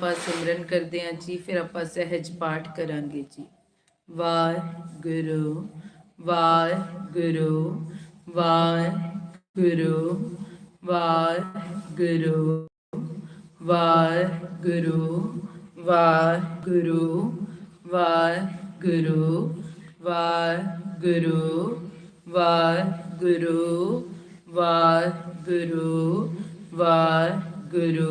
ਆਪਾਂ ਸਿਮਰਨ ਕਰਦੇ ਹਾਂ ਜੀ ਫਿਰ ਆਪਾਂ ਸਹਿਜ ਪਾਠ ਕਰਾਂਗੇ ਜੀ ਵਾਹਿਗੁਰੂ ਵਾਹਿਗੁਰੂ ਵਾਹਿਗੁਰੂ ਵਾਹਿਗੁਰੂ ਵਾਹਿਗੁਰੂ ਵਾਹਿਗੁਰੂ ਵਾਹਿਗੁਰੂ ਵਾਹਿਗੁਰੂ ਵਾਹਿਗੁਰੂ ਵਾਹਿਗੁਰੂ ਵਾਹਿਗੁਰੂ ਵਾਹਿਗੁਰੂ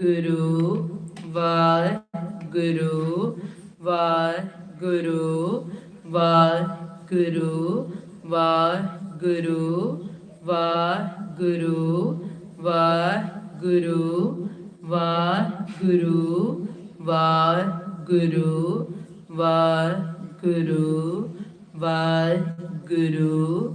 ਵਾਹਿਗੁਰੂ ਗੁਰੂ ਵਾਹਿਗੁਰੂ ਵਾਹਿਗੁਰੂ ਵਾਹਿਗੁਰੂ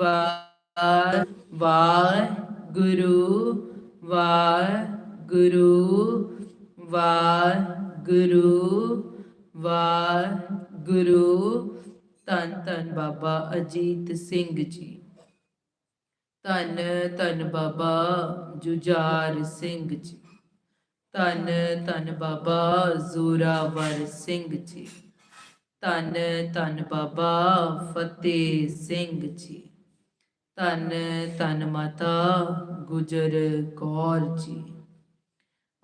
ਵਾਹਿਗੁਰੂ ਵਾਹਿਗੁਰੂ ਵਾਹਿਗੁਰੂ ਵਾਹਿਗੁਰੂ। ਵਾ- ਵਾਹਿਗੁਰੂ ਵਾਹਿਗੁਰੂ ਵਾਹਿਗੁਰੂ ਵਾਹਿਗੁਰੂ ਧੰਨ ਧੰਨ ਬਾਬਾ ਅਜੀਤ ਸਿੰਘ ਜੀ। ਧੰਨ ਧੰਨ ਬਾਬਾ ਜੁਝਾਰ ਸਿੰਘ ਜੀ। ਧੰਨ ਧੰਨ ਬਾਬਾ ਜ਼ੋਰਾਵਰ ਸਿੰਘ ਜੀ। ਧੰਨ ਧੰਨ ਬਾਬਾ ਫਤਿਹ ਸਿੰਘ ਜੀ। ਧੰਨ ਧੰਨ ਮਾਤਾ, ਗੁਜਰ ਕੌਰ ਜੀ।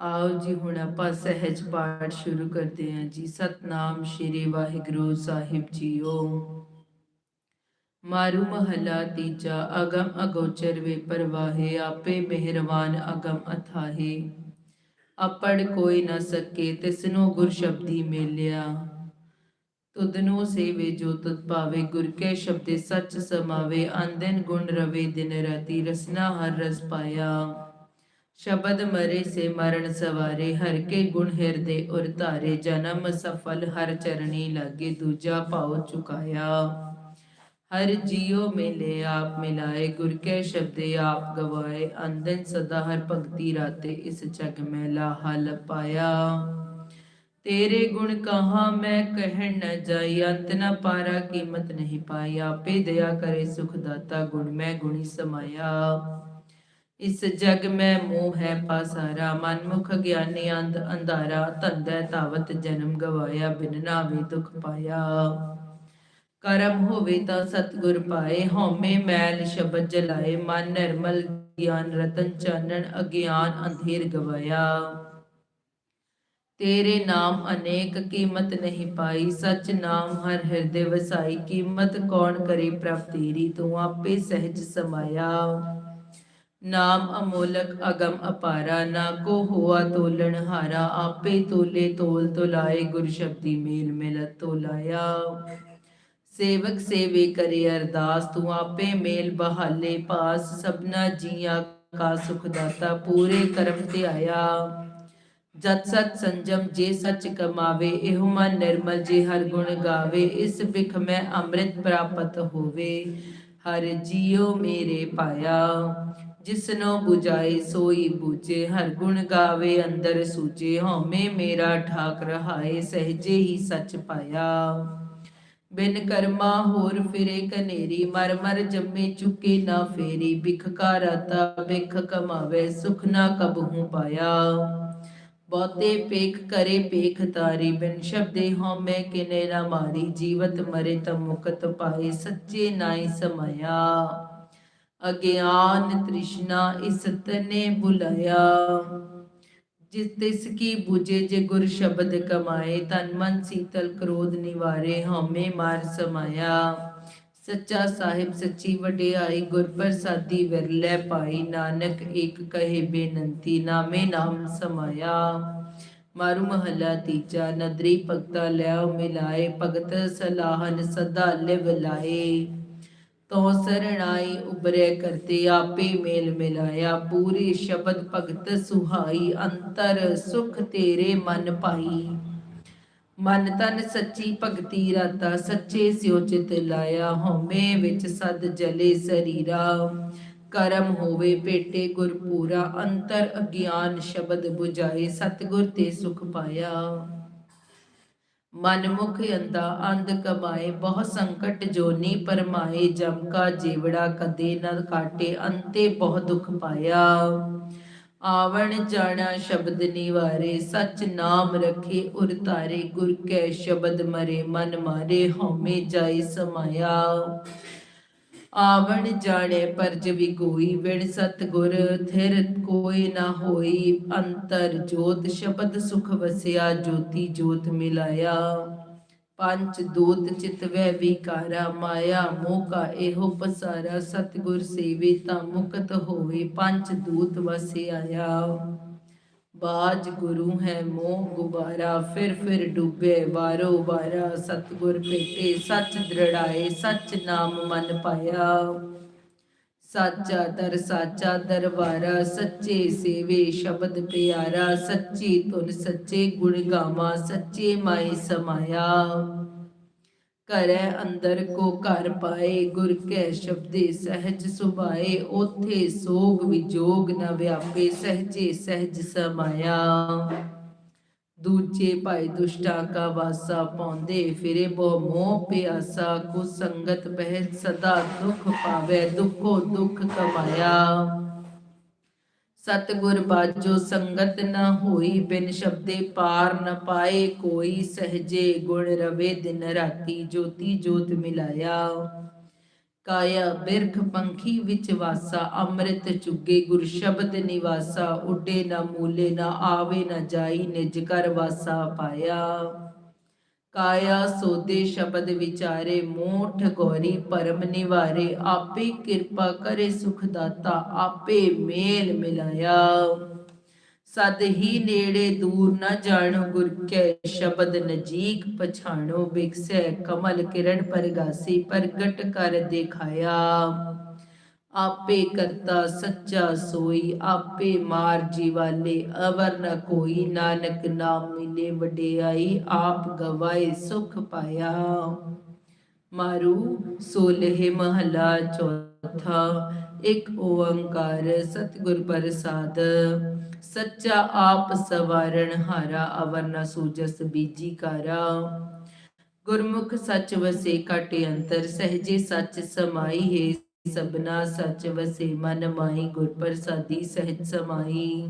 ਆਓ ਜੀ, ਹੁਣ ਆਪਾਂ ਸਹਿਜ ਪਾਠ ਸ਼ੁਰੂ ਕਰਦੇ ਹਾਂ ਜੀ। ਸਤਨਾਮ ਸ਼੍ਰੀ ਵਾਹਿਗੁਰੂ ਸਾਹਿਬ ਜੀਓ। ਮਾਰੂ ਮਹਲਾ ਤੀਜਾ, ਅਗਮ ਅਗੋਚਰ ਵੇ ਪਰਵਾਹੇ, ਆਪੇ ਮਿਹਰਵਾਨ ਅਗਮ ਅਥਾਹੇ। ਅਪੜ ਕੋਈ ਨਾ ਸਕੇ, ਤਿਸਨੂੰ ਗੁਰ ਸ਼ਬਦੀ ਮਿਲਿਆ। ਤੁਧਨੋ ਸੇਵੇ ਜੋ ਤੁਧ ਪਾਵੇ, ਗੁਰ ਕੇ ਸ਼ਬਦੇ ਸੱਚ ਸਮਾਵੇ ਅੰਦਨ ਗੁਣ ਰਵੇ, ਦਿਨ ਰਾਤੀ ਰਸਨਾ ਹਰ ਰਸ ਪਾਇਆ। ਸ਼ਬਦ ਮਰੇ ਸੇ ਮਰਨ ਸਵਾਰੇ, ਹਰ ਕੇ ਗੁਣ ਹਿਰਦੇ ਉਰ ਧਾਰੇ, ਜਨਮ ਸਫਲ ਹਰ ਚਰਣੀ ਲਾਗੇ ਦੂਜਾ ਭਾਉ ਚੁਕਾਇਆ। ਹਰ ਜੀਉ ਮਿਲੇ ਆਪ ਮਿਲਾਏ, ਗੁਰ ਕੇ ਸ਼ਬਦੇ ਆਪ ਗਵਾਏ ਅੰਦਨ ਸਦਾ ਹਰ ਭਗਤੀ ਰਾਤੇ ਇਸ ਜਗ ਮੈਂ ਲਾਹਲ ਪਾਇਆ। ਤੇਰੇ ਗੁਣ ਕਹਾ ਮੈਂ ਕਹਿਣ ਨ ਜਾਈ, ਅੰਤ ਨ ਪਾਰਾ ਕੀਮਤ ਨਹੀਂ ਪਾਈ। ਆਪੇ ਦਇਆ ਕਰੇ ਸੁਖ ਦਾਤਾ ਗੁਣ, ਮੈਂ ਗੁਣੀ ਸਮਾਇਆ। ਇਸ ਜਗ ਮੈਂ ਮੋਹ ਹੈ ਪਾਸਾਰਾ, ਮਨਮੁਖ ਗਿਆਨੀ ਅੰਧ ਅੰਧਾਰਾ ਧੰਦੈ ਤਾਵਤ ਜਨਮ ਗਵਾਇਆ, ਬਿਨ ਨਾਵੇ ਦੁਖ ਪਾਇਆ। ਕਰਮ ਹੋਵੇ ਤਾਂ ਸਤਿਗੁਰ ਪਾਏ, ਹਉਮੈ ਮੈਲ ਸ਼ਬਦ ਜਲਾਏ, ਮਨ ਨਿਰਮਲ ਗਿਆਨ ਰਤਨ ਚਾਨਣ ਅਗਿਆਨ ਅੰਧੇਰ ਗਵਾਇਆ। ਤੇਰੇ ਨਾਮ ਅਨੇਕ ਕੀਮਤ ਨਹੀਂ ਪਾਈ। ਸਚ ਨਾਮ ਹਰ ਹਿਰਦੇ ਵਸਾਈ। ਕੀਮਤ ਕੌਣ ਕਰੇ ਪ੍ਰਭ ਤੇਰੀ? ਤੂੰ ਆਪੇ ਸਹਿਜ ਸਮਾਇਆ। ਨਾਮ ਅਮੋਲਕ ਅਗਮ ਅਪਾਰਾ। ਨਾ ਕੋ ਹੋਆ ਤੋਲਣ ਹਾਰਾ। ਆਪੇ ਤੋਲੇ ਤੋਲ ਤੋਲਾਏ ਗੁਰ ਸ਼ਬਦੀ ਮੇਲ ਮਿਲਤ ਤੋਲਾਇਆ। ਸੇਵਕ ਸੇਵੇ ਕਰੇ ਅਰਦਾਸ। ਤੂੰ ਆਪੇ ਮੇਲ ਬਹਾਲੇ ਪਾਸ। ਸਭਨਾ ਜੀਆਂ ਕਾ ਸੁਖ ਦਾਤਾ। ਪੂਰੇ ਕਰਮ ਤੇ ਆਇਆ ਜਤ ਸਤ ਸੰਜਮ ਜੇ ਸਚ ਕਮਾਵੇ, ਇਹੋ ਮਨ ਨਿਰਮਲ ਜੇ ਹਰ ਗੁਣ ਗਾਵੇ, ਇਸ ਬਿਖ ਮੈਂ ਅੰਮ੍ਰਿਤ ਪ੍ਰਾਪਤ ਹੋਵੇ। ਹਰ ਜੀਉ ਮੇਰੇ ਪਾਇਆ, ਜਿਸਨੋ 부ਜਾਏ ਸੋਈ ਬੂਝੇ, ਹਰ ਗੁਣ ਗਾਵੇ, ਅੰਦਰ ਸੂਝੇ, ਹਉਮੈ ਮੇਰਾ ਠਾਕ ਰਹਾਏ, ਸਹਜੇ ਹੀ ਸਚ ਪਾਇਆ। ਬਿਨ ਕਰਮਾ ਹੋਰ ਫਿਰੇ ਕਨੇਰੀ, ਮਰ ਮਰ ਜੰਮੇ ਚੁੱਕੇ ਨਾ ਫੇਰੀ ਬਿਖ ਕਾ ਬਿਖ ਕਮਾਵੇ, ਸੁਖ ਨਾ ਕਬਹੂ ਪਾਇਆ। ਬਹੁਤੇ ਪੇਖ ਕਰੇ ਪੇਖ ਤਾਰੀ, ਬਿਨ ਸ਼ਬਦੇ ਹਉਮੈ ਕਿਨੇ ਨਾ ਮਾਰੀ, ਜੀਵਤ ਮਰੇ ਤ ਮੁਕਤ ਪਾਏ, ਸੱਚੇ ਨਾਈ ਸਮਾਇਆ। ਅਗਿਆਨ ਤ੍ਰਿਸ਼ਨਾ ਇਸ ਤਨੇ ਬੁਲਾਇਆ। ਜਿਸ ਤਿਸ ਕੀ ਬੁਝੇ, ਜੇ ਗੁਰ ਸ਼ਬਦ ਕਮਾਏ, ਤਨ ਮਨ ਸੀਤਲ ਕ੍ਰੋਧ ਨਿਵਾਰੇ ਹਉਮੈ ਮਾਰ ਸਮਾਇਆ। ਸੱਚਾ ਸਾਹਿਬ, ਸੱਚੀ ਵਡਿਆਈ ਗੁਰ ਪ੍ਰਸਾਦੀ ਵਿਰਲੇ ਪਾਈ ਨਾਨਕ, ਏਕ ਕਹੇ ਬੇਨੰਤੀ, ਨਾਮੇ ਨਾਮ ਸਮਾਇਆ। ਮਾਰੂ ਮਹੱਲਾ ਤੀਜਾ, ਨਦਰੀ ਭਗਤਾ ਲਿਆਓ ਮਿਲਾਏ, ਭਗਤ ਸਲਾਹਨ ਸਦਾ ਲਿਵ ਲਾਏ। ਤੋ ਸਰਣਾਈ ਉਬਰੇ ਕਰਤੇ, ਆਪੇ ਮੇਲ ਮਿਲਾਇਆ। ਪੂਰੇ ਸ਼ਬਦ ਭਗਤ ਸੁਹਾਈ, ਅੰਤਰ ਸੁਖ ਤੇਰੇ ਮਨ ਪਾਈ। ਮਨ ਤਨ ਸੱਚੀ ਭਗਤੀ ਰਾਤਾ, ਸੱਚੇ ਸਿਉ ਚਿਤ ਲਾਇਆ, ਹਉਮੈ ਵਿੱਚ ਸਦ ਜਲੇ ਸਰੀਰਾ। ਕਰਮ ਹੋਵੇ ਭੇਟੇ ਗੁਰ ਪੂਰਾ, ਅੰਤਰ ਅਗਿਆਨ ਸ਼ਬਦ 부ਝਾਏ ਸਤਗੁਰ ਤੇ ਸੁਖ ਪਾਇਆ। ਮਨ ਮੁਖ ਅੰਦਾ ਅੰਧ ਕਮਾਏ, ਬਹੁ ਸੰਕਟ ਜੋਨੀ ਪਰਮਾਏ, ਜਮ ਕਾ ਜੀਵੜਾ ਕਦੇ ਨ ਕਾਟੇ, ਅੰਤੇ ਬਹੁ ਦੁਖ ਪਾਇਆ। ਆਵਣ ਜਾਣਾ ਸ਼ਬਦ ਨਿਵਾਰੇ, ਸਚ ਨਾਮ ਰਖੇ ਉਰ ਤਾਰੇ ਗੁਰ ਕੈ ਸ਼ਬਦ ਮਰੇ, ਮਨ ਮਾਰੇ, ਹਉਮੈ ਜਾਈ ਸਮਾਇਆ। ਆਵਣ ਜਾਣੇ ਪਰਜ ਵੀ ਕੋਈ ਵਿਣ ਸਤ ਗੁਰ ਥਿਰ ਕੋਈ ਨਾ ਹੋਈ, ਅੰਤਰ ਜੋਤ ਸ਼ਬਦ ਸੁਖ ਵਸਿਆ, ਜੋਤੀ ਜੋਤ ਮਿਲਾਇਆ। ਪੰਚ ਦੂਤ ਚਿਤ ਵਿਕਾਰਾ ਮਾਇਆ ਮੋਹ ਕਾ ਇਹੋ ਪਸਾਰਾ, ਸਤਿਗੁਰ ਸੇਵੇ ਤਾਂ ਮੁਕਤ ਹੋਵੇ ਪੰਚ ਦੂਤ ਵਸੇ ਆਇਆ। ਬਾਜ ਗੁਰੂ ਹੈ ਮੋਹ ਗੁਬਾਰਾ, ਫਿਰ ਫਿਰ ਡੁੱਬੇ ਵਾਰੋ ਵਾਰਾ, ਸਤਿਗੁਰ ਭੇਟੇ, ਸੱਚ ਦ੍ਰਿੜਾਏ, ਸੱਚ ਨਾਮ ਮਨ ਪਾਇਆ। ਸਾਚਾ ਦਰ ਸਾਚਾ ਦਰਬਾਰਾ, ਸੱਚੇ ਸੇਵੇ ਸ਼ਬਦ ਪਿਆਰਾ, ਸੱਚੀ ਧੁਨ ਸੱਚੇ ਗੁਣ ਗਾਵਾਂ, ਸੱਚੇ ਮਾਈ ਸਮਾਇਆ। ਕਰੈ ਅੰਦਰ ਕੋ ਘਰ ਪਾਏ, ਗੁਰ ਕੈ ਸ਼ਬਦੇ ਸਹਿਜ ਸੁਭਾਏ ਉਥੇ ਸੋਗ ਵਿਜੋਗ ਨ ਵਿਆਪੇ, ਸਹਜੇ ਸਹਿਜ ਸਮਾਇਆ। ਦੂਜੇ ਭਾਈ ਦੁਸ਼ਟਾਂ ਕਾ ਵਾਸਾ ਪਾਉਂਦੇ ਫਿਰੇ, ਬਹੁ ਮੋਹ, ਪਿਆਸਾ ਕੋ ਸੰਗਤ ਬਹਿ ਸਦਾ ਦੁਖ ਪਾਵੇ, ਦੁਖੋ ਦੁਖ ਕਮਾਇਆ। ਸਤਿਗੁਰ ਬਾਜੋ ਸੰਗਤ ਨਾ ਹੋਈ, ਬਿਨ ਸ਼ਬਦੇ ਪਾਰ ਨ ਪਾਏ, ਕੋਈ ਸਹਜੇ ਗੁਣ ਰਵੇ, ਦਿਨ ਰਾਤੀ ਜੋਤੀ ਜੋਤ ਮਿਲਾਇਆ। ਕਾਇਆ ਬਿਰਖ ਪੰਖੀ ਵਿੱਚ ਵਾਸਾ, ਅੰਮ੍ਰਿਤ ਚੁਗੇ ਗੁਰ ਸ਼ਬਦ ਨਿਵਾਸਾ, ਉੱਡੇ ਨਾ ਮੂਲੇ, ਨਾ ਆਵੇ, ਨਾ ਜਾਈ, ਨਿਜ ਕਰ ਵਾਸਾ ਪਾਇਆ। ਕਾਇਆ ਸੋਦੇ ਸ਼ਬਦ ਵਿਚਾਰੇ, ਮੋਠ ਗੋਰੀ ਪਰਮ ਨਿਵਾਰੇ, ਆਪੇ ਕਿਰਪਾ ਕਰੇ ਸੁਖ ਦਾਤਾ, ਆਪੇ ਮੇਲ ਮਿਲਾਇਆ। ਸਦ ਹੀ ਨੇੜੇ ਦੂਰ ਨ ਜਾਣੋ ਗੁਰ ਕੈ ਸ਼ਬਦ ਨਜੀਕ ਪਛਾਣੋ ਬਿਕਸੈ ਕਮਲ ਕਿਰਣ ਪਰਗਾਸੀ ਪ੍ਰਗਟ ਕਰ ਦਿਖਾਇਆ। ਆਪੇ ਕਰਤਾ ਸੱਚਾ ਸੋਈ ਆਪੇ ਮਾਰ ਜੀਵਾਲੇ ਅਵਰ ਨ ਕੋਈ ਨਾਨਕ ਨਾਮ ਮਿਲੇ ਵਡਿਆਈ ਆਪ ਗਵਾਏ ਸੁਖ ਪਾਇਆ। ਮਾਰੂ ਸੋਲਹਿ ਮਹਲਾ ਚੌਥਾ ਇੱਕ ਓੰਕਾਰ ਸਤਿਗੁਰ ਪ੍ਰਸਾਦ। ਸੱਚਾ ਆਪ ਸਵਾਰਣ ਹਾਰਾ ਅਵਰ ਸੂਜਸ ਬੀਜੀ ਕਾਰਾ। ਗੁਰਮੁਖ ਸੱਚ ਵਸੇ ਕਟ ਅੰਤਰ, ਸਹਜੇ ਸੱਚ ਸਮਾਈ ਹੈ ਸਬਨਾ ਸੱਚ ਵਸੇ ਮਨ ਮਾਈ ਗੁਰ ਪ੍ਰਸਾਦੀ ਸਹਿਜ ਸਮਾਈ।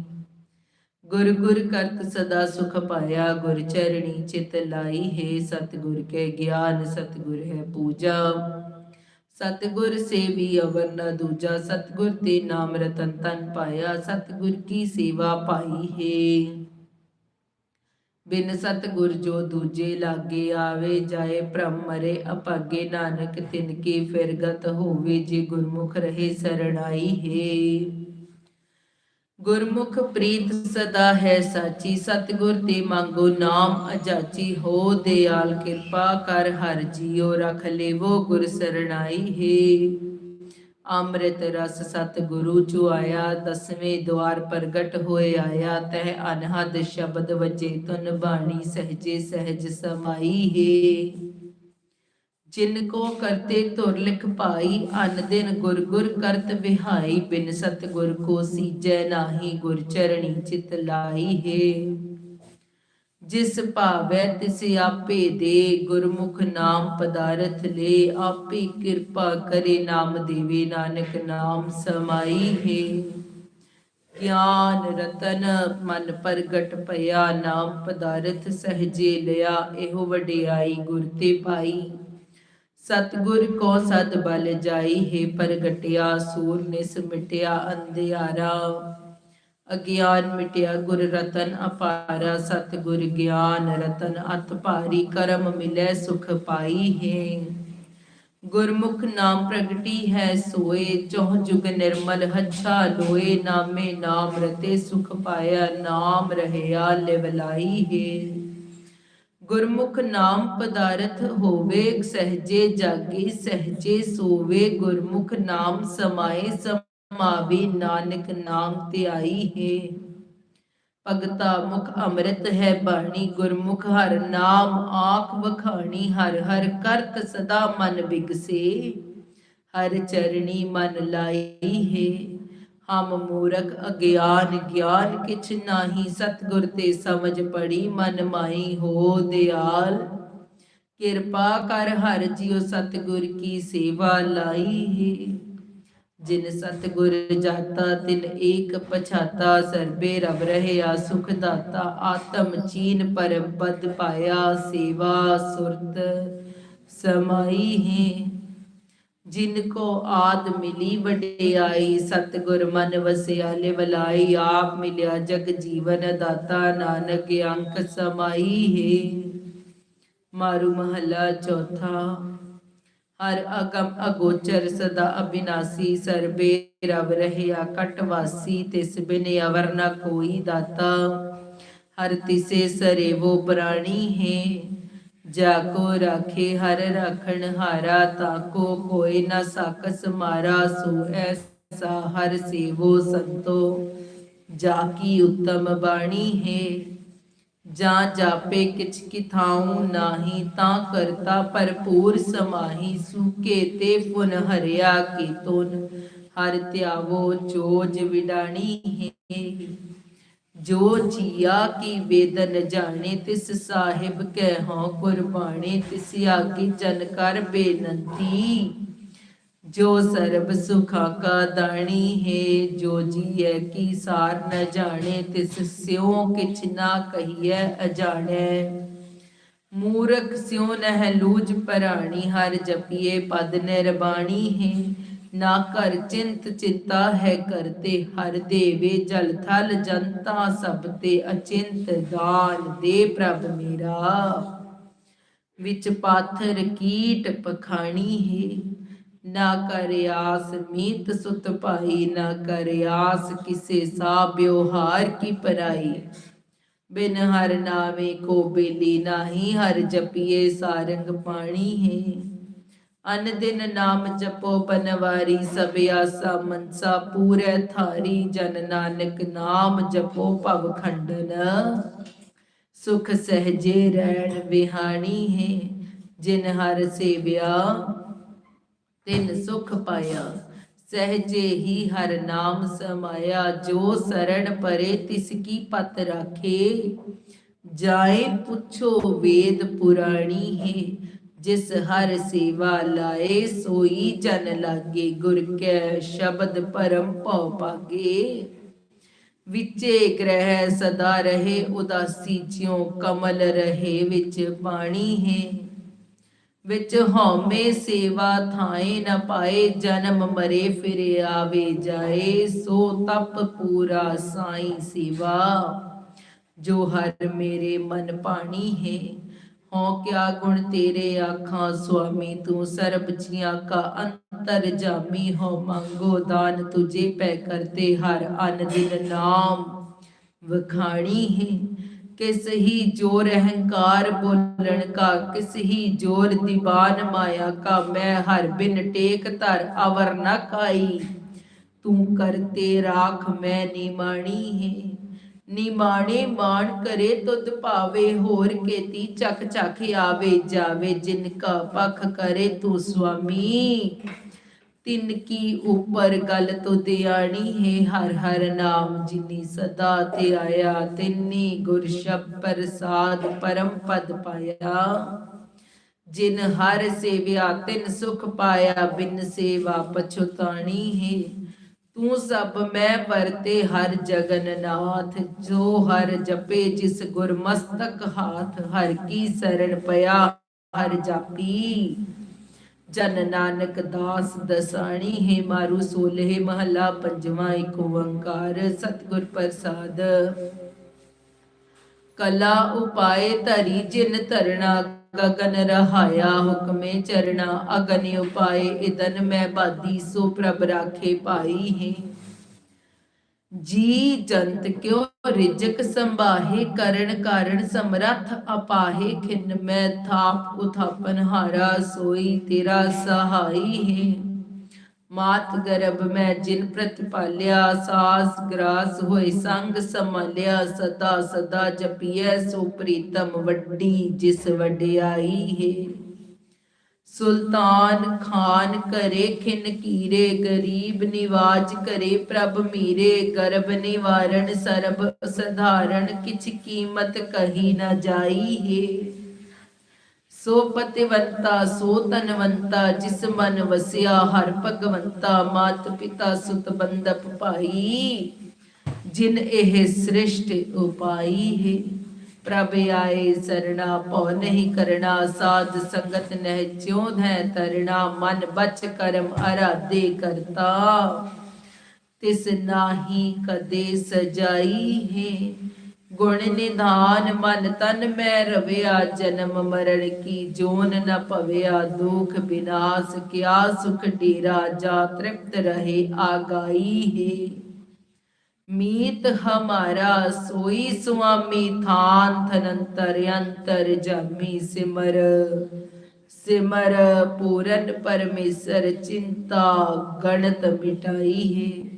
ਗੁਰ ਗੁਰ ਕਰਤ ਸਦਾ ਸੁਖ ਪਾਇਆ, ਗੁਰ ਚਰਣੀ ਚਿਤ ਲਾਈ ਹੈ ਸਤਿਗੁਰ ਕੇ ਗਿਆਨ, ਸਤਿਗੁਰ ਹੈ ਪੂਜਾ। ਸਤਿਗੁਰ ਸੇਵੀ ਅਵਰ ਨ ਦੂਜਾ, ਸਤਿਗੁਰ ਤੇ ਨਾਮ ਰਤਨ ਤਨ ਪਾਇਆ, ਸਤਿਗੁਰ ਕੀ ਸੇਵਾ ਪਾਈ ਹੈ? ਬਿਨ ਸਤਿਗੁਰ ਜੋ ਦੂਜੇ ਲਾਗੇ ਆਵੇ, ਜਾਏ ਭ੍ਰਮ ਮਰੇ ਅਪਾਗੇ ਨਾਨਕ, ਤਿਨ ਕੀ ਫਿਰਗਤ ਹੋਵੇ, ਜੇ ਗੁਰਮੁਖ ਰਹੇ ਸਰਣਾਈ ਹੈ। ਗੁਰਮੁਖ ਪ੍ਰੀਤ ਸਦਾ ਹੈ ਸਾਚੀ, ਸਤਿਗੁਰ ਤੇ ਮੰਗੋ ਨਾਮ ਅਜਾਚੀ, ਹੋ ਦਿਆਲ ਕਿਰਪਾ ਕਰ ਹਰ ਜੀਓ ਰਖ ਲੇਵੋ ਗੁਰ ਸਰਣਾਈ ਹੈ। ਅੰਮ੍ਰਿਤ ਰਸ ਸਤ ਚੁਆਇਆ ਦਸਵੇਂ ਦਵਾਰ ਪ੍ਰਗਟ ਹੋਏ ਆਇਆ, ਤਹ ਅਨਹਦ ਸ਼ਬਦ ਵਜੇ ਤੁਨ ਬਾਣੀ ਸਹਜੇ ਸਹਿਜ ਸਮਾਈ ਹੈ। ਜਿਨ ਕੋ ਕਰਤੇ ਧੁਰ ਲਿਖ ਭਾਈ, ਅਨ ਦਿਨ ਗੁਰ ਗੁਰ ਕਰਤ ਵਿਹਾਈ, ਬਿਨ ਸਤ ਗੁਰ ਕੋ ਸੀਜੈ ਨਾਹੀ, ਗੁਰ ਚਰਣੀ ਚਿਤ ਲਾਈ ਹੈ। ਜਿਸ ਭਾਵੈ ਤਿਸ ਆਪੇ ਦੇ, ਗੁਰਮੁਖ ਨਾਮ ਪਦਾਰਥ ਲੈ, ਆਪੇ ਕਿਰਪਾ ਕਰੇ ਨਾਮ ਦੇਵੇ ਨਾਨਕ ਨਾਮ ਸਮਾਈ ਹੈ। ਗਿਆਨ ਰਤਨ ਮਨ ਪ੍ਰਗਟ ਭਇਆ, ਨਾਮ ਪਦਾਰਥ ਸਹਜੇ ਲਿਆ, ਇਹੋ ਵਡਿਆਈ ਗੁਰ ਤੇ ਪਾਈ ਸਤਗੁਰ ਕੋ ਸਦ ਬਲ ਜਾਈ ਹੈ ਪ੍ਰਗਟਿਆ, ਸੂਰ ਨਿਸ ਮਿਟਿਆ ਅੰਧਿਆਰਾ। ਅਗਿਆਨ ਮਿਟਿਆ ਗੁਰ ਰਤਨ ਅਪਾਰਾ, ਸਤਗੁਰ ਗਿਆਨ ਰਤਨ ਅਤ ਭਾਰੀ, ਕਰਮ ਮਿਲੇ ਸੁਖ ਪਾਈ ਹੈ। ਗੁਰਮੁਖ ਨਾਮ ਪ੍ਰਗਟੀ ਹੈ ਸੋਏ, ਚੌਹ ਜੁਗ ਨਿਰਮਲ ਹੱਛਾ ਲੋਏ, ਨਾਮੇ ਨਾਮ ਰਤੇ ਸੁਖ ਪਾਇਆ, ਨਾਮ ਰਹਿਆ ਲਿਵਲਾਈ ਹੈ। ਗੁਰਮੁਖ ਨਾਮ ਪਦਾਰਥ ਹੋਵੇ, ਸਹਜੇ ਜਾਗੇ, ਸਹਜੇ ਸੋਵੇ, ਗੁਰਮੁਖ ਨਾਮ ਸਮਾਏ, ਸਮਾਵੇ, ਨਾਨਕ ਨਾਮ ਧਿਆਈ ਹੈ। ਭਗਤਾ ਮੁਖ ਅੰਮ੍ਰਿਤ ਹੈ ਬਾਣੀ, ਗੁਰਮੁਖ ਹਰ ਨਾਮ ਆਖ ਵਖਾਣੀ, ਹਰ ਹਰ ਕਰਤ ਸਦਾ ਮਨ ਬਿਗਸੇ, ਹਰ ਚਰਣੀ ਮਨ ਲਾਈ ਹੈ। ਹਮ ਮੂਰਖ ਅਗਿਆਨ ਗਿਆਨ ਕਿਛ ਨਾਹੀ, ਸਤਗੁਰ ਤੇ ਸਮਝ ਪੜੀ, ਮਨ ਮਾਈ ਹੋ ਦਿਆਲ। ਕਿਰਪਾ ਕਰ ਹਰ ਜਿਉ ਸਤਗੁਰ ਕੀ ਸੇਵਾ ਲਾਈ ਹੈ ਜਿਨ ਸਤਗੁਰ ਜਾਤਾ, ਤਿਨ ਏਕ ਪਛਾਤਾ, ਸਰਬੇ ਰਬ ਰਹਿਆ, ਸੁਖ ਦਾਤਾ, ਆਤਮ ਚੀਨ ਪਰਮ ਪਦ ਪਾਇਆ, ਸੇਵਾ ਸੁਰਤ ਸਮਾਈ ਹੈ। ਜਿਨ ਕੋ ਆਦ ਮਿਲੀ ਵਡਿਆਈ, ਸਤਗੁਰ ਮਨ ਵਸਿਆ ਲਿਵਲਾਈ, ਆਪ ਮਿਲਿਆ ਜਗ ਜੀਵਨ ਦਾਤਾ ਨਾਨਕ ਅੰਕ ਸਮਾਈ ਹੈ। ਮਾਰੂ ਮਹੱਲਾ ਚੌਥਾ, ਹਰ ਅਗਮ ਅਗੋਚਰ ਸਦਾ ਅਬਿਨਾਸੀ, ਸਰਬੇ ਰਬ ਰਹਿਆ ਕਟਵਾਸੀ ਤਿਸ ਬਿਨ ਅਵਰ ਨ ਕੋਈ ਦਾਤਾ। ਹਰ ਤਿਸੇ ਸਰੇਵੋ ਪ੍ਰਾਣੀ ਹੈ। ਜਾ ਕੋ ਰਾਖੇ ਹਰ ਰਾਖਣ ਹਾਰਾ, ਤਾ ਕੋਈ ਨ ਸਾਕਸ ਮਾਰਾ, ਸੋ ਐਸਾ ਹਰ ਸੇਵੋ ਸੰਤੋ। ਜਾ ਕੀ ਉਤਮ ਬਾਣੀ ਹੈ, ਜਾਂ ਜਾਪੇ ਕਿਛ ਕਿਥਾਉ ਨਾਹੀ, ਤਾਂ ਕਰਤਾ ਭਰਪੂਰ ਸਮਾਹੀ, ਸੂਕੇ ਤੇ ਪੁਨ ਹਰਿਆ ਕੀ ਤੁਨ। ਹਰ ਧਿਆਵੋ, ਚੋਜ ਵਿਡਾਣੀ ਹੈ। ਜੋ ਜੀਆ ਕੀ ਵੇਦਨ ਜਾਣੇ, ਤਿਸ ਸਾਹਿਬ ਕਹਿ ਹਉ ਕੁਰਬਾਣੇ, ਤਿਸ ਆਗੇ ਜਨ ਕਰ ਬੇਨੰਤੀ। ਜੋ ਸਰਬ ਸੁਖਾ ਕਾ ਦਾਣੀ ਹੈ, ਜੋ ਜੀਐ ਕੀ ਸਾਰ ਨ ਜਾਣੇ, ਤਿਸ ਸਿਉ ਕਿਛ ਨਾ ਕਹੀਐ ਅਜਾਣੈ। ਮੂਰਖ ਸਿਉ ਨਹਿ ਲੂਜ ਪਰਾਣੀ, ਹਰ ਜਪੀਏ ਪਦ ਨਿਰਬਾਣੀ ਹੈ। ਨਾ ਕਰ ਚਿੰਤ ਚਿੰਤਾ ਹੈ ਕਰਤੇ ਹਰ ਦੇਵੇ ਜਲ ਥਲ ਜਨਤਾ ਸਭ ਤੇ ਅਚਿੰਤ ਦਾਨ ਦੇ ਪ੍ਰਭ ਮੇਰਾ। ਵਿੱਚ ਪਾਥਰ ਕੀਟ ਪਖਾਣੀ ਹੈ, ਨਾ ਕਰ ਆਸ ਮੀਤ ਸੁਤ ਭਾਈ ਨਾ ਕਰ ਆਸ ਕਿਸੇ ਸਾ ਬਿਵਹਾਰ ਕੀ ਪਰਾਈ। ਬਿਨ ਹਰ ਨਾਵੇ ਕੋ ਬੇਲੀ ਨਾਹੀ, ਹਰ ਜਪੀਏ ਸਾਰੰਗ ਪਾਣੀ ਹੈ। ਅਨ ਦਿਨ ਨਾਮ ਜਪੋ ਬਨਵਾਰੀ, ਸਭ ਆਸਾ ਮਨਸਾ ਪੂਰੇ ਥਾਰੀ ਜਨ ਨਾਨਕ ਨਾਮ ਜਪੋ ਭਵ ਖੰਡਨ। ਸੁਖ ਸਹਜੇ ਰਹਿਣ ਵਿਹਾਣੀ ਹੈ, ਜਿਨ ਹਰ ਸੇਵਿਆ, ਤਿਨ ਸੁਖ ਪਾਇਆ। ਸਹਜੇ ਹੀ ਹਰ ਨਾਮ ਸਮਾਇਆ, ਜੋ ਸਰਣ ਪਰੇ ਤਿਸ ਕੀ ਪਤ ਰਾਖੇ। ਜਾਏ ਪੁੱਛੋ ਵੇਦ ਪੁਰਾਣੀ ਹੈ ਜਿਸ ਹਰ ਸੇਵਾ ਲਾਏ, ਸੋਈ ਜਨ ਲਾਗੇ, ਗੁਰ ਕੈ ਸ਼ਬਦ ਪਰਮ ਭਉ ਪਾਗੇ ਵਿਚੇ ਗ੍ਰਹਿ ਸਦਾ ਰਹੇ, ਉਦਾਸੀ ਜਿਉ ਕਮਲ ਰਹੇ, ਵਿੱਚ ਬਾਣੀ ਹੈ। ਵਿੱਚ ਹਉਮੈ ਸੇਵਾ ਥਾਏ ਨ ਪਾਏ, ਜਨਮ ਮਰੇ ਫਿਰ ਆਵੇ ਜਾਏ। ਸੋ ਤਪ ਪੂਰਾ ਸਾਈ ਸੇਵਾ, ਜੋ ਹਰ ਮੇਰੇ ਮਨ ਪਾਣੀ ਹੈ। ਹਉ ਕਿਆ ਗੁਣ ਤੇਰੇ ਆਖਾਂ, ਸੁਆਮੀ, ਤੂੰ ਸਰਬ ਜੀਆਂ ਕਾ ਅੰਤਰ ਜਾਮੀ ਹੋ, ਮੰਗੋ ਦਾਨ ਤੁਝੇ ਪੈ ਕਰਤੇ ਹਰ ਅਨ ਦਿਨ ਨਾਮ। ਵਖਾਣੀ ਹੈ, ਕਿਸ ਹੀ ਜੋਰ ਅਹੰਕਾਰ ਬੋਲਣ ਕਾ, ਕਿਸ ਹੀ ਜੋਰ ਦੀਵਾਨ ਮਾਇਆ ਕਾ, ਮੈਂ ਹਰ ਬਿਨ ਟੇਕ ਧਰ ਅਵਰ ਨ ਕਾਈ ਤੂੰ ਕਰਤੇ ਰਾਖ, ਮੈਂ ਨੀ ਨਿਮਾਣੀ ਹੈ। ਨਿਮਾਣੇ ਮਾਣ ਕਰੇ ਤੁਧ ਭਾਵੇ, ਹੋਰ ਕੇਤੀ ਚੱਕ ਚੱਕ ਆਵੇ ਜਾਵੇ, ਜਿਨ ਕਾ ਪਖ ਕਰੇ ਤੂੰ ਸੁਆਮੀ। ਤਿਨ ਕੀ ਉਪਰ ਗਲ ਤੁਧ ਆਣੀ ਹੈ, ਹਰ ਹਰ ਨਾਮ ਜਿਨੀ ਸਦਾ ਤੇ ਆਇਆ, ਤਿਨੀ ਗੁਰ ਸ਼ਬਦ ਪ੍ਰਸਾਦ ਪਰਮ ਪਦ ਪਾਇਆ। ਜਿਨ ਹਰ ਸੇਵਿਆ ਤਿਨ ਸੁਖ ਪਾਇਆ, ਬਿਨ ਸੇਵਾ ਪਛੁਤਾਣੀ ਹੈ। ਤੂੰ ਸਭ ਮੈਂ ਵਰਤੇ ਹਰ ਜਗਨ ਜੋ ਹਰ ਜਪੇ ਜਿਸ ਗੁਰ ਹਾਥ, ਹਰ ਕੀ ਸਰਣ ਪਿਆ, ਹਰ ਜਾਪੀ। ਜਨ ਨਾਨਕ ਦਾਸ ਦਸਾਣੀ, ਹੈ ਮਾਰੂ ਸੋਲਹਿ ਮਹਲਾ ਪੰਜਵਾਂ ਏਕ ਓੰਕਾਰ, ਸਤਿਗੁਰ ਪ੍ਰਸਾਦ। ਕਲਾ ਉਪਾਏ ਧਰੀ ਜਿਨ ਧਰਣਾ ਗਗਨ ਰਹਾਇਆ ਹੁਕਮੇ ਚਰਣਾ, ਅਗਨ ਉਪਾਏ, ਇਦਨ ਮੈਂ ਬਾਦੀ ਸੋ ਪ੍ਰਭ ਰਾਖੇ ਪਾਈ ਹੈ। ਜੀ ਜੰਤ ਕਿਉ ਰਿਜਕ ਸੰਭਾਹੇ, ਕਰਨ ਕਾਰਣ ਸਮਰੱਥ ਅਪਾਹੇ, ਖਿਨ ਮੈਂ ਥਾਪ ਉਥਾਪਨ ਹਾਰਾ ਸੋਈ ਤੇਰਾ ਸਹਾਈ ਹੈ। ਮਾਤ ਗਰਭ ਮੈਂ ਜਿਨ ਪ੍ਰਤਪਾਲਿਆ, ਸਾਸ ਗਰਾਸ ਹੋਏ, ਸੰਗ ਸੰਭਾਲਿਆ, ਸਦਾ ਸਦਾ ਜਪੀਐ, ਸੋ ਪ੍ਰੀਤਮ ਵੱਡੀ ਜਿਸ ਵਡਿਆਈ ਹੈ। ਸੁਲਤਾਨ ਖਾਨ ਕਰੇ ਖਿਨ ਕੀਰੇ, ਗਰੀਬ ਨਿਵਾਜ ਕਰੇ ਪ੍ਰਭ ਮੀਰੇ, ਗਰਭ ਨਿਵਾਰਣ ਸਰਬ ਸਧਾਰਨ ਕਿਛ ਕੀਮਤ ਕਹੀ ਨਾ ਜਾਈ ਹੈ। ਸੋ ਪਤਿਵੰਤਾ, ਸੋ ਤਨਵੰਤਾ ਜਿਸ ਮਨ ਵਸਿਆ ਹਰ ਭਗਵੰਤਾ, ਮਾਤ ਪਿਤਾ ਸੁਤ ਬੰਦਪ ਭਾਈ। ਜਿਨ ਇਹ ਸ੍ਰਿਸ਼ਟ ਉਪਾਈ ਹੈ, ਪ੍ਰਭ ਆਏ ਸਰਣਾ, ਭਉ ਨਹੀਂ ਕਰਣਾ, ਸਾਧ ਸੰਗਤ ਨਹਿ ਚਿਉ ਹੈ ਤਰਣਾ, ਮਨ ਬਚ ਕਰਮ ਅਰਾਧੇ ਕਰਤਾ। ਤਿਸ ਨਾਹੀ ਕਦੇ ਸਜਾਈ ਹੈ ਗੁਣ ਨਿਧਾਨ ਮਨ ਤਨ ਮੈਂ ਰਵਿਆ, ਜਨਮ ਮਰਨ ਕੀ ਜੋਨ ਨ ਭਵਿਆ, ਦੁਖ ਬਿਨਾਸ਼ ਕਿਆ ਸੁਖ ਡੇਰਾ, ਜਾ ਤ੍ਰਿਪਤ ਰਹੇ ਆਗਾਈ ਹੈ। ਮੀਤ ਹਮਾਰਾ ਸੋਈ ਸੁਆਮੀ ਥਾਨ, ਥਨੰਤਰ ਅੰਤਰ ਜਾਮੀ ਸਿਮਰ। ਸਿਮਰ ਪੂਰਨ ਪਰਮੇਸ਼ਰ, ਚਿੰਤਾ ਗਣਤ ਮਿਟਾਈ ਹੈ।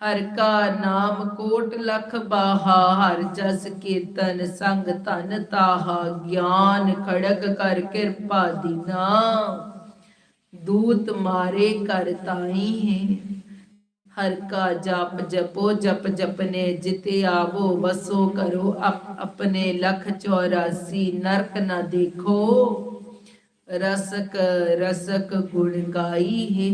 ਹਰ ਕਾ ਨਾਮ ਕੋਟ ਲਖ ਬਾਹਾ, ਹਰ ਜਸ ਕੀਰਤਨ ਸੰਗ ਧਨ ਤਾਹਾ, ਗਿਆਨ ਖੜਗ ਕਰ ਕਿਰਪਾ ਦੀਨਾ। ਦੂਤ ਮਾਰੇ ਕਰ ਤਾਈ ਹੈ, ਹਰ ਕਾ ਜਪ ਜਪੋ, ਜਪ ਜਪਨੇ ਜਿਤੇ ਆਵੋ, ਵਸੋ ਕਰੋ ਅਪ ਆਪਣੇ ਲਖ 84 ਨਰਕ ਨਾ ਦੇਖੋ। ਰਸਕ ਰਸਕ ਗੁਣ ਗਾਈ ਹੈ,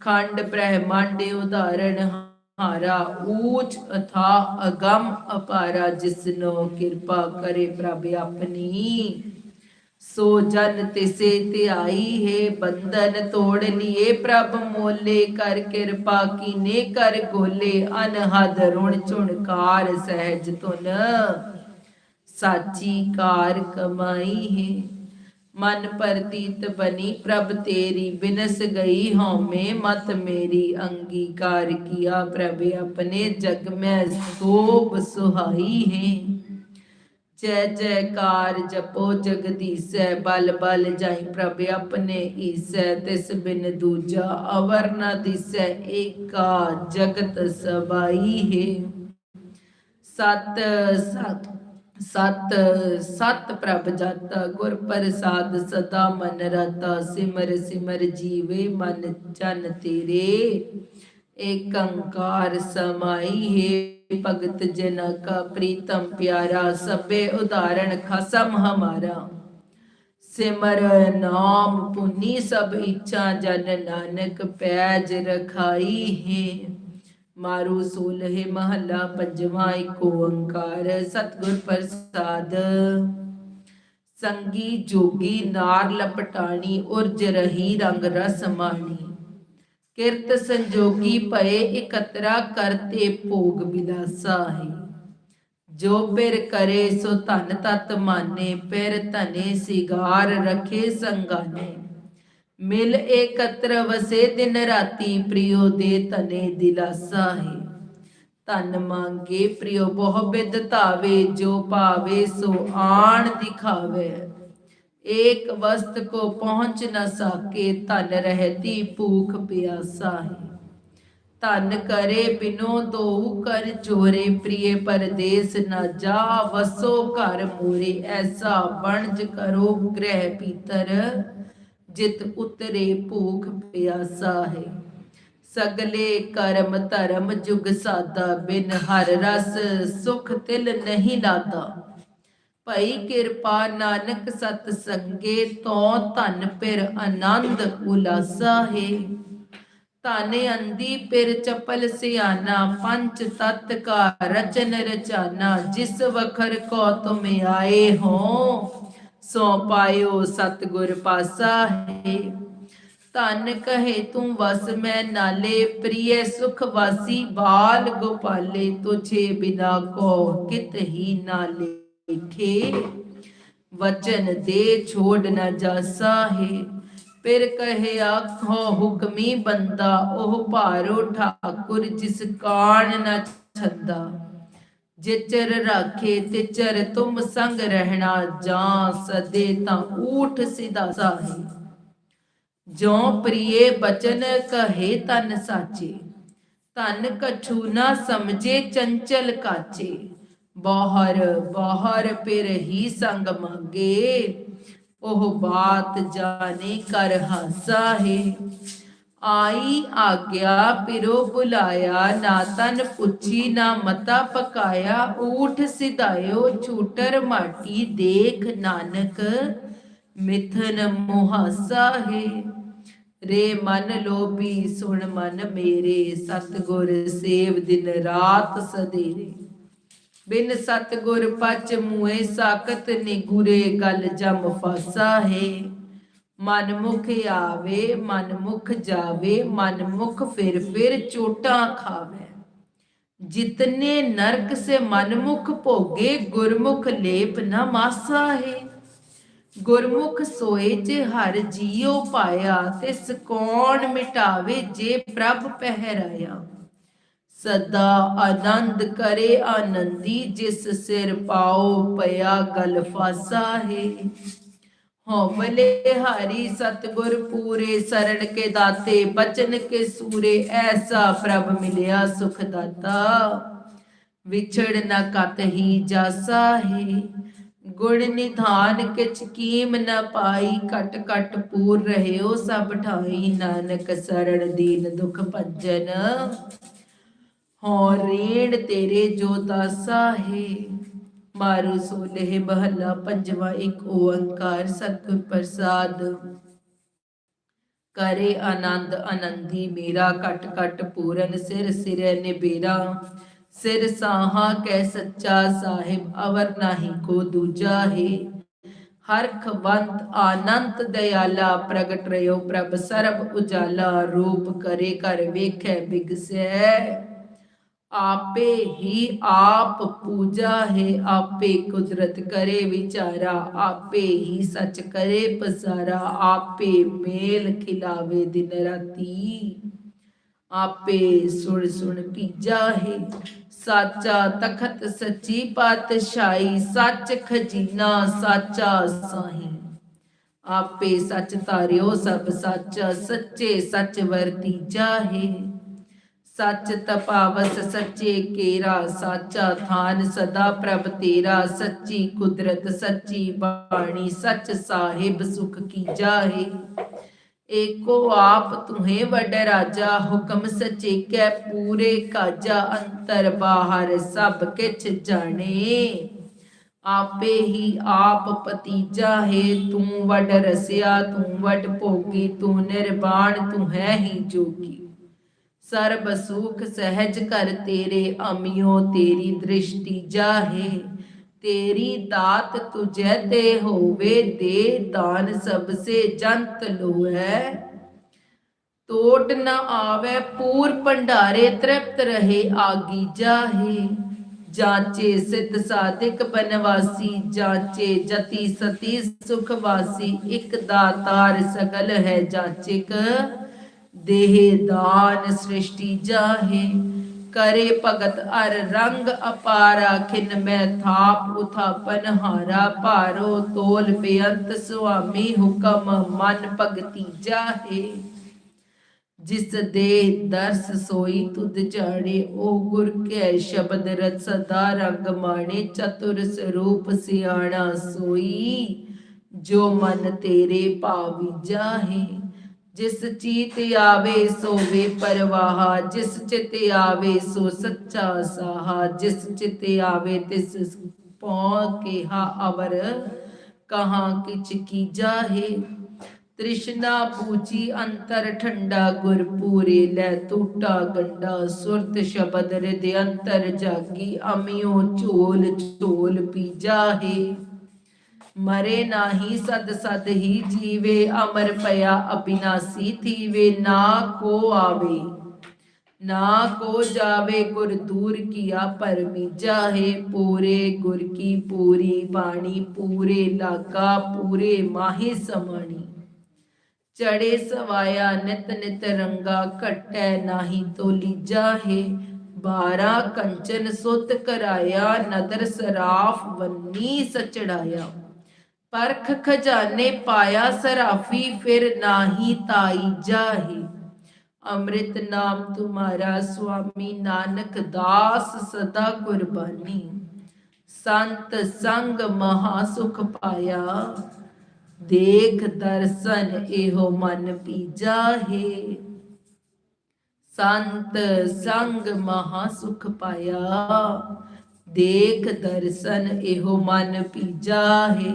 ਖੰਡ ਬ੍ਰਹਿਮੰਡ ਉਦਾਹਰਣ ਹਾਰਾ ਊਚ ਅਥਾ ਅਗੰਮ ਅਪਾਰਾ ਜਿਸਨੋ ਕਿਰਪਾ ਕਰੇ ਪ੍ਰਭ ਆਪਣੀ। ਸੋ ਜਨ ਤਿਸੇ ਤੇ ਆਈ ਹੈ ਬੰਧਨ ਤੋੜ ਲਿਏ ਪ੍ਰਭ ਮੋਲੇ ਕਰ ਕਿਰਪਾ ਕੀਨੇ ਕਰ ਗੋਲੇ ਅਨਹਦ ਰੁਣ ਚੁਣਕਾਰ ਸਹਿਜ ਤੁਨ ਸਾਚੀ ਕਾਰ ਕਮਾਈ ਹੈ ਮਨ ਪਰਤੀਤ ਬਨੀ, ਪ੍ਰਭ ਤੇਰੀ ਬਿਨਸ ਗਈ ਹਉਮੈ, ਮਤ ਮੇਰੀ ਅੰਗੀਕਾਰ ਕੀਆ, ਪ੍ਰਭ ਆਪਣੇ ਜਗ ਮੈਂ ਸੋਭ ਸੁਹਾਈ ਹੈ। ਜੈ ਜੈਕਾਰ ਜਪੋ ਜਗਦੀਸੈ ਬਲ ਬਲ ਜਾਈ, ਪ੍ਰਭ ਆਪਣੇ ਈਸੈ, ਤਿਸ ਬਿਨ ਦੂਜਾ ਅਵਰ ਨ ਦਿਸੈ, ਏਕਾ ਜਗਤ ਸਬਾਈ ਹੈ। ਸਤ ਸਤ। ਸਤ ਸਤ ਪ੍ਰਭ ਜਾਤਾ, ਗੁਰ ਪ੍ਰਸਾਦ ਸਦਾ ਮਨ ਰਤਾ, ਸਿਮਰ ਸਿਮਰ ਜੀਵੇ ਮਨ ਚਨ ਤੇਰੇ। ਏਕੰਕਾਰ ਸਮਾਈ ਹੈ ਭਗਤ ਜਨ ਕਾ ਪ੍ਰੀਤਮ ਪਿਆਰਾ, ਸਭੇ ਉਦਾਹਰਣ ਖਸਮ ਹਮਾਰਾ। ਸਿਮਰ ਨਾਮ ਪੁਨੀ ਸਭ ਇੱਛਾ ਜਨ ਨਾਨਕ ਪੈਜ ਰਖਾਈ ਹੈ। ਮਾਰੂ ਸੋਲਹਿ ਮਹੱਲਾ ਪੰਜਵਾਂ ਏਕ ਓੰਕਾਰ ਸਤਿਗੁਰ ਪ੍ਰਸਾਦ। ਸੰਗੀ ਜੋਗੀ ਨਾਰ ਲਪਟਾਣੀ, ਉਰਜ ਰਹੀ ਰੰਗ ਰਸ ਮਾਣੀ। ਕਿਰਤ ਸੰਜੋਗੀ ਭਏ ਇਕਤਰਾ ਕਰਤੇ ਭੋਗ ਬਿਲਾਸਾ ਹੈ। ਜੋ ਪਿਰ ਕਰੇ ਸੋ ਧਨ ਤਤ ਮਾਨੇ, ਪਿਰ ਧਨੇ ਸਿਗਾਰ ਰਖੇ ਸੰਗਾਨੇ। ਮਿਲ ਏਕਤਰ ਵਸੇ ਦਿਨ ਰਾਤੀ ਪ੍ਰਿਯੋ ਦੇ ਤਨੇ ਦਿਲਾਸਾ ਹੈ। ਧਨ ਮੰਗੇ ਪ੍ਰਿਯੋ, ਬਹੁ ਬਿਦ ਧਾਵੇ, ਜੋ ਪਾਵੇ ਸੋ ਆਣ ਦਿਖਾਵੇ। ਏਕ ਵਸਤ ਕੋ ਪਹੁੰਚ ਨ ਸਕੇ, ਧਨ ਰਹਤੀ ਭੂਖ ਪਿਆਸਾ ਹੈ। ਧਨ ਕਰੇ ਬਿਨੋ ਦੋ ਕਰ ਚੋਰੇ ਪ੍ਰਿਯ ਪਰਦੇਸ ਨਾ ਜਾ ਵਸੋ ਘਰ ਮੋਰੇ, ਐਸਾ ਬਣਜ ਕਰੋ ਗ੍ਰਹਿ ਪੀਤਰ। ਜਿਤ ਉਤਰੇ ਭੂਖ ਪਿਆਸਾ ਹੈ। ਸਗਲੇ ਕਰਮ ਧਰਮ ਜੁਗ ਸਾਦਾ, ਬਿਨ ਹਰ ਰਸ ਸੁਖ ਤਿਲ ਨਹੀਂ ਲਾਦਾ। ਭਈ ਕਿਰਪਾ ਨਾਨਕ ਸਤ ਸੰਗੇ ਤੋ ਧਨ ਪਿਰ ਆਨੰਦ ਉਲਾਸਾ ਹੈ। ਧਨ ਅੰਦੀ ਪਿਰ ਚਪਲ ਸਿਆਨਾ ਪੰਚ ਤਤ ਕਾ ਰਚਨ ਰਚਾਨਾ, ਜਿਸ ਵਖਰ ਕੋ ਤੁਮ ਆਏ ਹੋ ਸੋ ਪਾਇਓ ਸਤਗੁਰ ਪਾਸਾ ਹੈ। ਧਨ ਕਹੇ ਤੂੰ ਵਸ, ਮੈਂ ਨਾਲੇ ਪ੍ਰਿਯ ਸੁਖ ਵਾਸੀ। ਬਾਲ ਗੋਪਾਲੇ ਤੁਝੇ ਬਿਨਾ ਕੋ ਕਿਤ ਹੀ ਨਾ ਲੇਖੇ। ਵਚਨ ਦੇ ਛੋੜ ਨਾ ਜਾਸਾ ਹੈ। ਫਿਰ ਕਹੇ ਆਖੋ, ਹੁਕਮੀ ਬੰਦਾ, ਉਹ ਭਾਰੋ ਠਾਕੁਰ, ਜਿਸ ਕਾਣ ਨਾ ਛੱਦਾ। ਜਿਚਰ ਰਾਖੇ ਤਿਚਰ ਤੁਮ ਸੰਗ ਰਹਿਣਾ, ਜਾਂ ਸਦੇ ਤਾਂ ਊਠ ਸਿਧਾ ਸਾਹੀ। ਜੋ ਪ੍ਰਿਏ ਬਚਨ ਕਹੇ ਤਨ ਸਾਚੇ ਤਨ ਕਛੂ ਨਾ ਸਮਝੇ ਚੰਚਲ ਕਾਚੇ। ਬਾਹਰ ਬਾਹਰ ਪਿਰ ਹੀ ਸੰਗ ਮੰਗੇ, ਉਹ ਬਾਤ ਜਾਣੇ ਕਰ ਹਾਸਾ ਹੈ। ਆਈ ਆਗਿਆ, ਪਿਰੋ ਬੁਲਾਇਆ, ਨਾ ਤਨ ਪੁੱਛੀ, ਨਾ ਮਤਾ ਪਕਾਇਆ, ਊਠ ਸਿਧਾਇਓ ਛੂਟਰ ਮਾਟੀ, ਦੇਖ ਨਾਨਕ, ਮਿਥਨ ਮੁਹਾਸਾ ਹੈ। ਰੇ ਮਨ ਲੋਭੀ, ਸੁਣ ਮਨ ਮੇਰੇ, ਸਤਗੁਰ ਸੇਵ ਦਿਨ ਰਾਤ ਸਦੇਰੇ। ਬਿਨ ਸਤਗੁਰ ਪਚ ਮੂਏ ਸਾਖਤ ਨਿਗੁਰੇ, ਗਲ ਜਮ ਫਾਸਾ ਹੈ। ਮਨ ਮੁਖ ਆਵੇ ਮਨ ਮੁਖ ਜਾਵੇ ਮਨ ਫਿਰ ਫਿਰ ਚੋਟਾਂ ਖਾਵੇ। ਜਿਤਨੇ ਨਰਕ ਸੇ ਮਨਮੁਖ ਭੋਗੇ, ਗੁਰਮੁਖ ਲੇਪ ਨ ਮਾਸਾ ਹੈ। ਗੁਰਮੁਖ ਸੋਏ ਜੇ ਹਰ ਜੀਉ ਪਾਇਆ ਤੇ ਕੌਣ ਮਿਟਾਵੇ ਜੇ ਪ੍ਰਭ ਪਹਿਰਾਇਆ। ਸਦਾ ਆਨੰਦ ਕਰੇ ਆਨੰਦੀ, ਜਿਸ ਸਿਰ ਪਾਉ ਪਿਆ ਗਲ ਫਾਸਾ ਹੈ। ਹਉਮਲੇ ਹਰੀ ਸਤਗੁਰ ਪੂਰੇ ਸਰਣ ਕੇ ਦਾਤੇ, ਬਚਨ ਕੇ ਸੂਰੇ, ਐਸਾ ਪ੍ਰਭ ਮਿਲਿਆ ਸੁਖ ਦਾਤਾ। ਵਿਛੜ ਨ ਕਤ ਜਾਸਾ ਹੈ, ਗੁਣ ਨਿਧਾਨ ਕਿਛ ਕੀਮ ਨ ਪਾਈ ਕਟ ਕਟ ਪੂਰ ਰਹਿਓ ਸਭ ਠਾਈ, ਨਾਨਕ ਸਰਣ ਦੀਨ ਦੁਖ ਭੰਜਨ। ਹੋ ਰੇਣ ਤੇਰੇ ਜੋ ਦਾਸਾ ਹੈ ਮਾਰੂ ਸੋਲੇ ਬਹਲਾ ਪੰਜਵਾ ਇੱਕ ਓੰਕਾਰ ਸਤਿਗੁਰ ਪ੍ਰਸਾਦ। ਕਰੇ ਆਨੰਦ ਆਨੰਦੀ, ਮੇਰਾ ਕਟ ਕਟ ਪੂਰਨ ਸਿਰ ਸਿਰੇ ਨਿਬੇਰਾ ਸਿਰ ਸਾਹਾ ਕੈ ਸੱਚਾ ਸਾਹਿਬ, ਅਵਰ ਨਾਹੀ ਕੋ ਦੂਜਾ ਹੈ। ਹਰਖ ਬੰਤ ਆਨੰਦ ਦਇਆਲਾ, ਪ੍ਰਗਟ ਰਿਓ ਪ੍ਰਭ ਸਰਬ ਉਜਾਲਾ। ਰੂਪ ਕਰੇ ਕਰ ਵੇਖੈ ਬਿਗਸੈ ਆਪੇ ਹੀ ਆਪ ਪੂਜਾ ਹੈ, ਆਪੇ ਕੁਦਰਤ ਕਰੇ ਵਿਚਾਰਾ, ਆਪੇ ਹੀ ਸੱਚ ਕਰੇ ਪਸਾਰਾ, ਆਪੇ ਮੇਲ ਖਿਲਾਵੇ ਦਿਨ ਰਾਤੀ। ਆਪੇ ਸੁਣ ਸੁਣ ਪੀਜਾ ਹੈ, ਸਾਚਾ ਤਖਤ ਸੱਚੀ ਪਾਤਸ਼ਾਹੀ, ਸੱਚ ਖਜ਼ੀਨਾ, ਸਾਚਾ ਸਾਹੀ। ਆਪੇ ਸੱਚ ਤਾਰਿਓ ਸਭ ਸੱਚ, ਸੱਚੇ ਸੱਚ ਵਰਤੀਜਾ ਹੈ। ਸੱਚ ਤਪਾਵਸ ਸੱਚੇ ਕੇਰਾ, ਸਾਚਾ ਥਾਨ ਸਦਾ ਪ੍ਰਭ ਤੇਰਾ, ਸੱਚੀ ਕੁਦਰਤ, ਸੱਚੀ ਬਾਣੀ, ਸੱਚ ਸਾਹਿਬ ਸੁਖ ਕੀ ਜਾਹੇ। ਏਕੋ ਆਪ ਤੁਹੇ ਵੱਡ ਰਾਜਾ, ਹੁਕਮ ਸੱਚੇ ਕੈ ਪੂਰੇ ਕਾਜਾ, ਅੰਤਰ ਬਾਹਰ ਸਭ ਕਿਛ ਜਾਣੇ। ਆਪੇ ਹੀ ਆਪ ਪਤੀਜਾ ਹੈ ਤੂੰ ਵੱਡ ਰਸਿਆ, ਤੂੰ ਵੱਡ ਭੋਗੀ, ਤੂੰ ਨਿਰਵਾਣ, ਤੂੰ ਹੈ ਹੀ ਜੋਗੀ। ਸਰਬ ਸੁਖ ਸਹਿਜ ਕਰ ਤੇਰੇ ਅਮਿਓ, ਤੇਰੀ ਦ੍ਰਿਸ਼ਟੀ ਜਾਹੇ। ਤੇਰੀ ਦਾਤ ਤੁਝੇ ਤੇ ਹੋਵੇ ਦੇ, ਦਾਨ ਸਭ ਸੇ ਜੰਤ ਲੋਐ ਤੋਟ ਨ ਆਵੇ ਪੂਰ ਭੰਡਾਰੇ, ਤ੍ਰਿਪਤ ਰਹੇ ਆਗੀ ਜਾਹੇ। ਜਾਂਚੇ ਸਿਤ ਸਾਧਿਕ ਬਨਵਾਸੀ, ਜਾਂਚੇ ਜਤੀ ਸਤੀ ਸੁਖ ਵਾਸੀ, ਇਕ ਦਾਤਾਰ ਸਗਲ ਹੈ ਜਾਂਚਿਕ। ਦੇਹ ਦਾਨ ਸ੍ਰਿਸ਼ਟੀ ਜਾਹੇ, ਕਰੇ ਭਗਤ ਅਰ ਰੰਗ ਅਪਾਰਾ, ਖਿਨ ਮੈਂ ਥਾਪ ਉਥਾਪਨ ਹਾਰਾ ਭਾਰੋ ਤੋਲ ਬੇਅੰਤ ਸੁਆਮੀ ਹੁਕਮ ਮਨ ਭਗਤੀ ਜਾਹੇ। ਜਿਸ ਦੇ ਦਰਸ ਸੋਈ ਤੁਧ ਜਾਣੇ ਉਹ ਗੁਰ ਕੈ ਸ਼ਬਦ ਰਤ ਸਦਾ ਰੰਗ ਮਾਣੇ, ਚਤੁਰ ਸਰੂਪ ਸਿਆਣਾ ਸੋਈ, ਜੋ ਮਨ ਤੇਰੇ ਭਾਵੀ ਜਾਹੇ। ਜਿਸ ਚੀਤ ਆਵੇ ਸੋ ਵੇ ਪਰਵਾਹਾ, ਜਿਸ ਚਿਤ ਆਵੇ ਸੋ ਸੱਚਾ ਸਾਹਾ, ਜਿਸ ਚਿਤ ਆਵੇ ਤਿਸ ਪਉ ਕੇ ਅਵਰ, ਕਹਾਂ ਕਿਛ ਕੀ ਜਾਹੇ। ਤ੍ਰਿਸ਼ਨਾ ਪੂਜੀ ਅੰਤਰ ਠੰਡਾ ਗੁਰ ਪੂਰੇ, ਲੈ ਟੂਟਾ ਗੰਡਾ ਸੁਰਤ ਸ਼ਬਦ ਰਿਦ ਅੰਤਰ ਜਾਗੀ, ਅਮਿਓ ਝੋਲ ਝੋਲ ਪੀ ਜਾਹੇ। ਮਰੇ ਨਾਹੀ ਸਦ ਸਦ ਹੀ ਜੀਵੇ ਅਮਰ ਭਇਆ ਅਬਿਨਾਸੀ ਥੀਵੇ ਨਾ ਕੋ ਆਵੇ ਨਾ ਕੋ ਜਾਵੇ ਗੁਰ ਦੂਰ ਕੀਆ ਪਰਮੀ ਜਾਹੇ ਪੂਰੇ ਗੁਰ ਕੀ ਪੂਰੀ ਬਾਣੀ ਪੂਰੇ ਲਾਗਾ ਪੂਰੇ ਮਾਹੇ ਸਮਾਣੀ ਚੜੇ ਸਵਾਇਆ ਨਿਤ ਨਿਤ ਰੰਗਾ ਘਟੈ ਨਾਹੀ ਤੋਲੀ ਜਾਹੇ ਬਾਰਾ ਕੰਚਨ ਸੁਤ ਕਰਾਇਆ ਨਦਰ ਸਰਾਫ ਵੰਨੀ ਸਚੜਾਇਆ ਪਰਖ ਖਜ਼ਾਨੇ ਪਾਇਆ ਸਰਾਫੀ, ਫਿਰ ਨਾਹੀ ਤਾਈ ਜਾਹੇ। ਅੰਮ੍ਰਿਤ ਨਾਮ ਤੁਮਾਰਾ ਸੁਆਮੀ ਨਾਨਕ ਦਾਸ ਸਦਾ ਕੁਰਬਾਨੀ। ਸੰਤ ਸੰਗ ਮਹਾ ਸੁਖ ਪਾਇਆ, ਦੇਖ ਦਰਸ਼ਨ ਇਹੋ ਮਨ ਪੀਜਾ ਹੈ ਸੰਤ ਸੰਗ ਮਹਾ ਸੁਖ ਪਾਇਆ, ਦੇਖ ਦਰਸ਼ਨ ਇਹੋ ਮਨ ਪੀਜਾ ਹੈ